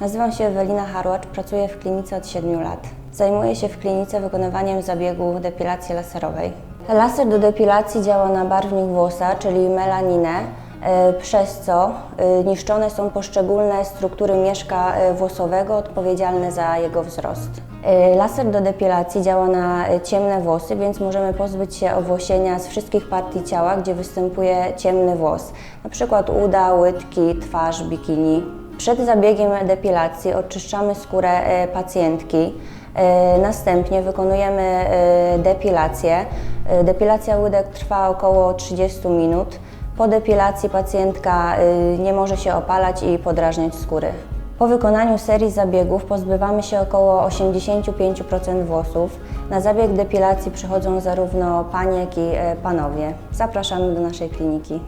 Nazywam się Ewelina Harłacz, pracuję w klinice od 7 lat. Zajmuję się w klinice wykonywaniem zabiegu depilacji laserowej. Laser do depilacji działa na barwnik włosa, czyli melaninę, e, przez co e, niszczone są poszczególne struktury mieszka e, włosowego odpowiedzialne za jego wzrost. Laser do depilacji działa na ciemne włosy, więc możemy pozbyć się owłosienia z wszystkich partii ciała, gdzie występuje ciemny włos, przykład uda, łydki, twarz, bikini. Przed zabiegiem depilacji oczyszczamy skórę e, pacjentki. E, Następnie wykonujemy e, depilację. Depilacja łydek trwa około 30 minut. Po depilacji pacjentka nie może się opalać i podrażniać skóry. Po wykonaniu serii zabiegów pozbywamy się około 85% włosów. Na zabieg depilacji przychodzą zarówno panie, jak i panowie. Zapraszamy do naszej kliniki.